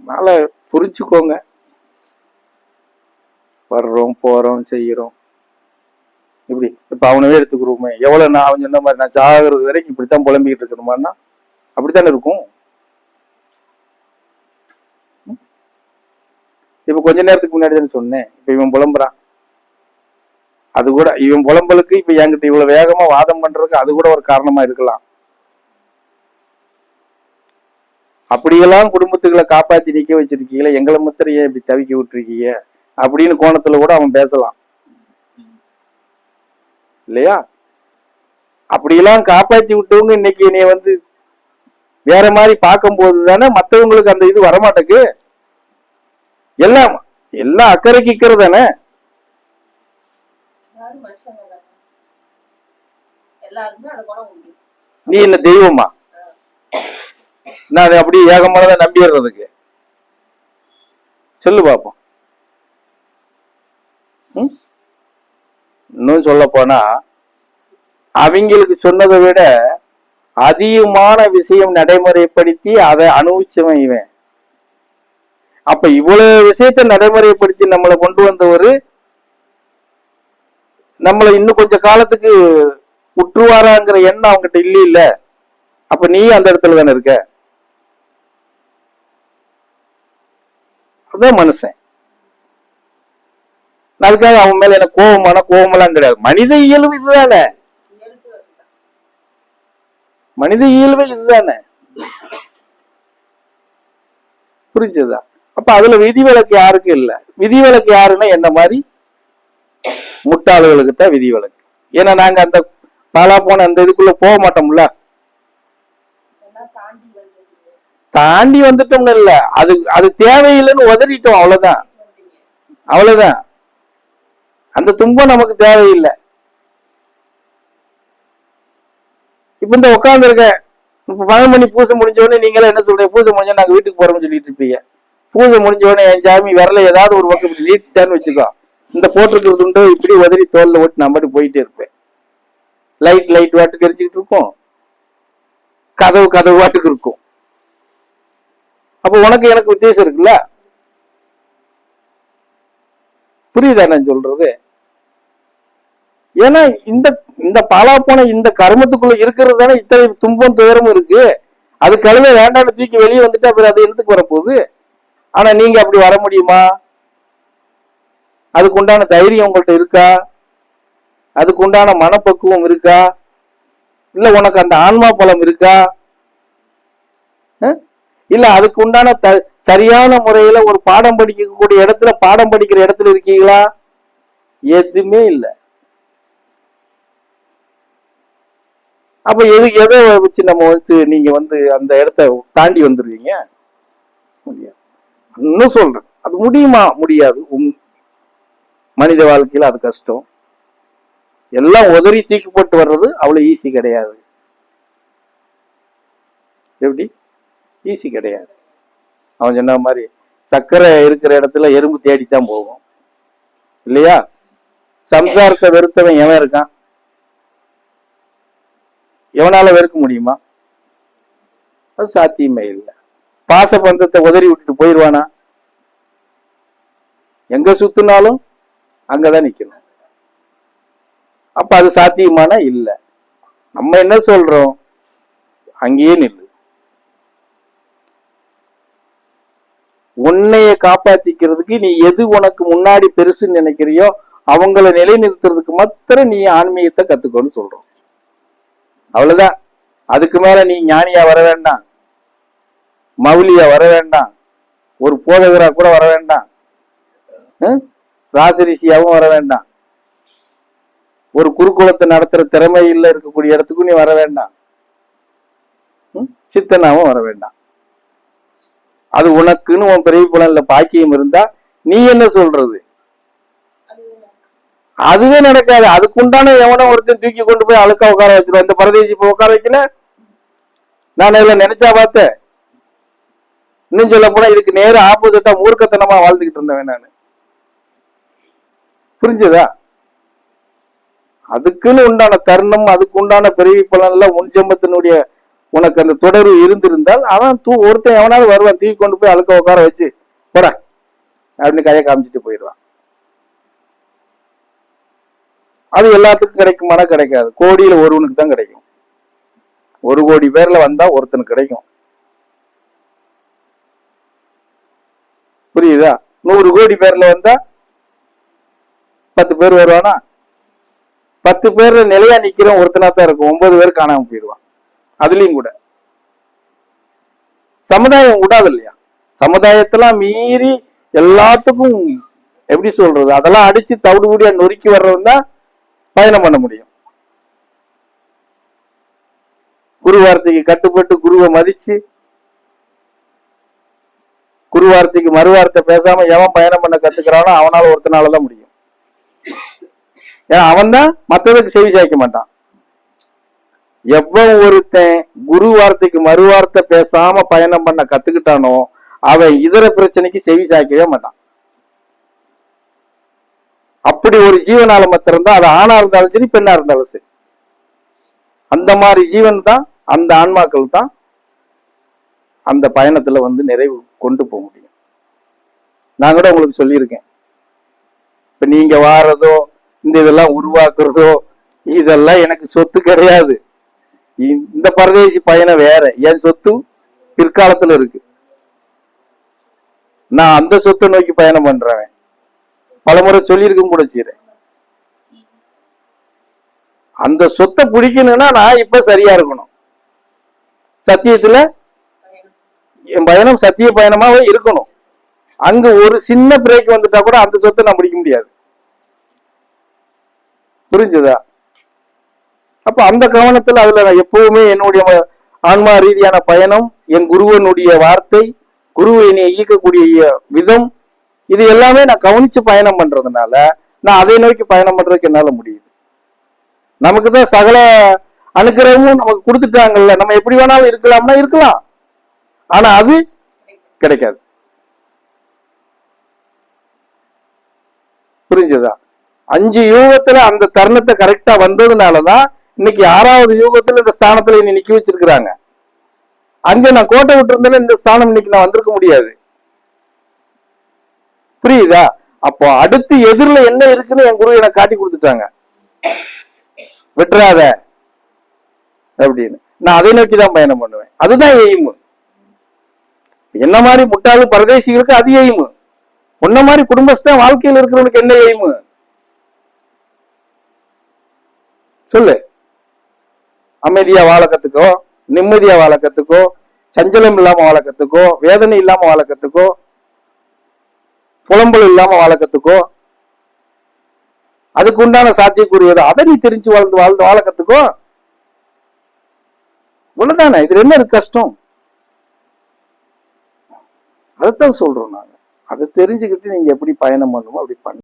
அதனால புரிஞ்சுக்கோங்க. வர்றோம் போறோம் செய்யறோம். இப்படி இப்ப அவனவே எடுத்துக்கிறோமே. எவ்வளவு நான் அவன் சொன்ன மாதிரி நான் சாகிறது வரைக்கும் இப்படித்தான் புலம்பிக்கிட்டு இருக்கணுமான்னா அப்படித்தானே இருக்கும்? இப்போ இப்ப கொஞ்ச நேரத்துக்கு முன்னாடி தானே சொன்னேன். இப்ப இவன் புலம்புறான். அது கூட இவன் புலம்பலுக்கு இப்ப என்கிட்ட இவ்வளவு வேகமா வாதம் பண்றதுக்கு அது கூட ஒரு காரணமா இருக்கலாம். அப்படியெல்லாம் குடும்பத்துக்களை காப்பாத்தி நிக்க வச்சிருக்கீங்களே எங்களை மாத்திரம் ஏன் இப்படி தவிக்க விட்டுருக்கீங்க? அப்படின்னு கோணத்துல கூட அவன் பேசலாம். இல்லையா? அப்படியெல்லாம் காப்பாத்தி விட்டவங்க இன்னைக்கு என்னைய வந்து வேற மாதிரி பார்க்கும்போது தானே மத்தவங்களுக்கு அந்த இது வரமாட்டேக்கு எல்லாம் எல்லாம் அக்கறைக்கு இக்கறை தானே? நீ என்ன தெய்வமா? நான் அப்படியே அப்படி ஏகமானதை நம்பிடுறதுக்கு. சொல்லு பாப்போம். இன்னும் சொல்ல போனா அவங்களுக்கு சொன்னதை விட அதிகமான விஷயம் நடைமுறைப்படுத்தி அதை அனுபவிச்சவன் இவன். அப்ப இவ்வளவு விஷயத்தை நடைமுறைப்படுத்தி நம்மளை கொண்டு வந்தவர் நம்மளை இன்னும் கொஞ்ச காலத்துக்கு உற்றுவாராங்கிற எண்ணம் அவங்ககிட்ட இல்ல இல்ல அப்ப நீ அந்த இடத்துல தானே இருக்க? அதான் மனுஷன். அதுக்காக அவன் மேல எனக்கு கோபமான கோபமெல்லாம் கிடையாது. மனித இயல்பு இதுதானே. மனித இயல்பு இதுதானே. புரிஞ்சதா? அப்ப அதுல விதிவிலக்கு யாருக்கும் இல்ல. விதிவிலக்கு யாருன்னா என்ன மாதிரி? முட்டாளர்களுக்கு தான் விதிவிலக்கு ஏன்னா நாங்க அந்த பாலா போன அந்த இதுக்குள்ள போக மாட்டோம்ல எல்லாம் தாண்டி வந்துட்டீங்க தாண்டி வந்துட்டோம்னு இல்ல. அது அது தேவையில்லைன்னு உதறிட்டோம் அவ்வளவுதான். அவ்வளவுதான். அந்த துன்பம் நமக்கு தேவையில்லை. இப்ப இந்த உட்கார்ந்து இருக்க இப்ப பன்னெண்டு மணி பூஜை முடிஞ்ச உடனே நீங்களே என்ன சொல்றீங்க? பூஜை முடிஞ்சா நாங்க வீட்டுக்கு போறோம்னு சொல்லிட்டு இருப்பீங்க. பூஜை முடிஞ்ச உடனே என் சாமி விரல ஏதாவது ஒரு பக்கம் இப்படி நீட்டான்னு வச்சுக்கோ. இந்த போட்டிருக்கிறது துண்டோ இப்படி உதறி தோல்ல ஓட்டு நான் பாட்டுக்கு போயிட்டே இருப்பேன். லைட் லைட் வாட்டுக்கு எரிச்சுக்கிட்டு இருக்கும். கதவு கதவு வாட்டுக்கு இருக்கும். அப்போ உனக்கு எனக்கு வித்தியாசம் இருக்குல்ல? புரியுதா நான் சொல்றது? ஏன்னா இந்த இந்த பாலா போன இந்த கர்மத்துக்குள்ள இருக்கிறது தானே இத்தனை துன்பம் துயரமும் இருக்கு. அது கழுத வேண்டாம்னு தூக்கி வெளியே வந்துட்டா அப்புறம் அது எடுத்துக்கு வரப்போகுது? ஆனா நீங்க அப்படி வர முடியுமா? அதுக்கு உண்டான தைரியம் உங்கள்ட்ட இருக்கா? அதுக்கு உண்டான மனப்பக்குவம் இருக்கா? இல்ல உனக்கு அந்த ஆன்மா பலம் இருக்கா? இல்ல அதுக்கு உண்டான த சரியான முறையில ஒரு பாடம் படிக்கக்கூடிய இடத்துல பாடம் படிக்கிற இடத்துல இருக்கீங்களா? எதுவுமே இல்லை. அப்ப எது எதை வச்சு நம்ம வச்சு நீங்க வந்து அந்த இடத்த தாண்டி வந்துருவீங்க? முடியாது. இன்னும் சொல்றேன். அது முடியுமா? முடியாது. உம் மனித வாழ்க்கையில அது கஷ்டம். எல்லாம் உதறி தூக்கி போட்டு வர்றது அவ்வளவு ஈஸி கிடையாது. எப்படி? ஈஸி கிடையாது. அவன் சொன்ன மாதிரி சர்க்கரை இருக்கிற இடத்துல எறும்பு தேடித்தான் போகும். இல்லையா? சம்சாரத்தை வெறுத்தவன் எவன் இருக்கான்? எவனால வெறுக்க முடியுமா? அது சாத்தியமே இல்லை. பாச பந்தத்தை உதறி விட்டுட்டு போயிடுவானா எங்க சுத்தினாலும் அங்கதான் நிக்கணும். அப்ப அது சாத்தியமானா இல்ல. நம்ம என்ன சொல்றோம்? அங்கேயே நில்லு. உன்னைய காப்பாத்திக்கிறதுக்கு நீ எது உனக்கு முன்னாடி பெருசுன்னு நினைக்கிறியோ அவங்கள நிலைநிறுத்துறதுக்கு மாத்திரம் நீ ஆன்மீகத்தை கத்துக்கோன்னு சொல்றோம். அவ்வளவுதான். அதுக்கு மேல நீ ஞானியா வர வேண்டாம். மவுலியா வர வேண்டாம். ஒரு போதகரா கூட வர வேண்டாம். ராசரிஷியாவும் ராசரிசியாவும் வர வேண்டாம். ஒரு குருகுலத்தை நடத்துற திறமையில் இருக்கக்கூடிய இடத்துக்கும் நீ வர வேண்டாம். சித்தனாவும் வர வேண்டாம். அது உனக்குன்னு உன் பிறவி புலன்ல பாக்கியம் இருந்தா நீ என்ன சொல்றது? அதுவே நடக்காது. அதுக்குண்டான எவனோ ஒருத்தன் தூக்கி கொண்டு போய் அழுக்கா உட்கார வச்சிருவோம் இந்த பரதேசி இப்ப உட்கார வைக்கல? நான் இதுல நினைச்சா பார்த்தேன். இன்னும் சொல்ல போனா இதுக்கு நேர ஆப்போசிட்டா மூர்க்கத்தனமா வாழ்ந்துகிட்டு இருந்தவன் நானு. புரிஞ்சுதா? அதுக்குன்னு உண்டான தருணம் அதுக்கு உண்டான பிறவி பலன்ல உன் ஜென்மத்தினுடைய உனக்கு அந்த தொடர்பு இருந்திருந்தால் அவன் தூ ஒருத்தன் எவனாவது வருவான் தூக்கி கொண்டு போய் அழுக்க உட்கார வச்சு போட அப்படின்னு கையை காமிச்சிட்டு போயிடுவான். அது எல்லாத்துக்கும் கிடைக்குமானா கிடைக்காது. கோடியில ஒருவனுக்கு தான் கிடைக்கும். ஒரு கோடி பேர்ல வந்தா ஒருத்தனுக்கு கிடைக்கும். புரியுதா? நூறு கோடி பேர்ல வந்தா பத்து பேர் வருவானா? பத்து பேர்ல நிலையா நிக்கிறவன் ஒருத்தனா தான் இருக்கும். ஒன்பது பேர் காணாம போயிடுவான். அதுலயும் கூட. சமுதாயம் விடாது இல்லையா? சமுதாயத்தெல்லாம் மீறி எல்லாத்துக்கும் எப்படி சொல்றது? அதெல்லாம் அடிச்சு தவிடு தவிடுபடியா நொறுக்கி வர்றவன் தான் பயணம் பண்ண முடியும். குரு வார்த்தைக்கு கட்டுப்பட்டு குருவை மதிச்சு குரு வார்த்தைக்கு மறு வார்த்தை பேசாம எவன் பயணம் பண்ண கத்துக்கிறானோ அவனால ஒருத்தனால தான் முடியும். ஏன்னா அவன் தான் மற்றதுக்கு செவி சாய்க்க மாட்டான். எவன் ஒருத்தன் குரு வார்த்தைக்கு மறு வார்த்தை பேசாம பயணம் பண்ண கத்துக்கிட்டானோ அவன் இதர பிரச்சனைக்கு செவி சாய்க்கவே மாட்டான். அப்படி ஒரு ஜீவனால மாத்திரம் அது ஆணா இருந்தாலும் சரி பெண்ணா இருந்தாலும் சரி. அந்த மாதிரி ஜீவன் தான் அந்த ஆன்மாக்கள் தான் அந்த பயணத்துல வந்து நிறைவு கொண்டு போக முடியும். நான் கூட உங்களுக்கு சொல்லியிருக்கேன். இப்ப நீங்க வாரதோ இந்த இதெல்லாம் உருவாக்குறதோ இதெல்லாம் எனக்கு சொத்து கிடையாது. இந்த பரதேசி பயணம் வேற. என் சொத்து பிற்காலத்துல இருக்கு. நான் அந்த சொத்தை நோக்கி பயணம் பண்றவன். பலமுறை சொல்லியிருக்கும் கூட செய்யறேன் அந்த சொத்தை பிடிக்கணும்னா நான் இப்ப சரியா இருக்கணும். சத்தியத்துல என் பயணம் சத்திய பயணமாவே இருக்கணும். அங்க ஒரு சின்ன பிரேக் வந்துட்டா கூட அந்த சொத்தை நான் பிடிக்க முடியாது. புரிஞ்சுதா? அப்ப அந்த கவனத்துல அதுல நான் எப்பவுமே என்னுடைய ஆன்மா ரீதியான பயணம் என் குருவனுடைய வார்த்தை குரு என்னை இயக்கக்கூடிய விதம் இது எல்லாமே நான் கவனிச்சு பயணம் பண்றதுனால நான் அதை நோக்கி பயணம் பண்றதுக்கு என்னால முடியுது. நமக்கு தான் சகல அனுக்கிரகமும் நமக்கு கொடுத்துட்டாங்கல்ல நம்ம எப்படி வேணாலும் இருக்கலாம்னா இருக்கலாம். ஆனா அது கிடைக்காது. புரிஞ்சுதா? அஞ்சு யூகத்துல அந்த தருணத்தை கரெக்டா வந்ததுனாலதான் இன்னைக்கு ஆறாவது யூகத்துல இந்த ஸ்தானத்துல என்னை நிக்க வச்சிருக்கிறாங்க. அங்க நான் கோட்டை விட்டு இருந்தேன்னா இந்த ஸ்தானம் இன்னைக்கு நான் வந்திருக்க முடியாது. புரியுதா? அப்போ அடுத்து எதிரில் என்ன இருக்குன்னு என் குரு எனக்கு காட்டி கொடுத்துட்டாங்க. விட்டுறாத. அப்படின்னு. நான் அதை நோக்கி தான் பயணம் பண்ணுவேன். அதுதான் எய்மு என்ன மாதிரி முட்டாளு பரதேசிகளுக்கு அது எய்மு உன்ன மாதிரி குடும்பஸ்தான் வாழ்க்கையில் இருக்கிறவனுக்கு என்ன எய்மு சொல்லு. அமைதியா வாழ கத்துக்கோ நிம்மதியா வாழ கத்துக்கோ சஞ்சலம் இல்லாம வாழ கத்துக்கோ வேதனை இல்லாம வாழ கத்துக்கோ புலம்பல் இல்லாம வாழ கத்துக்கோ. அதுக்கு உண்டான சாத்தியக்கூறுவது அதை நீ தெரிஞ்சு வாழ்ந்து வாழ்ந்து வாழ கத்துக்கோ. இவ்வளவுதானே? இதுல என்ன இருக்கு கஷ்டம்? அதைத்தான் சொல்றோம் நாங்க. அதை தெரிஞ்சுக்கிட்டு நீங்க எப்படி பயணம் பண்ணுமோ அப்படி பண்ணு.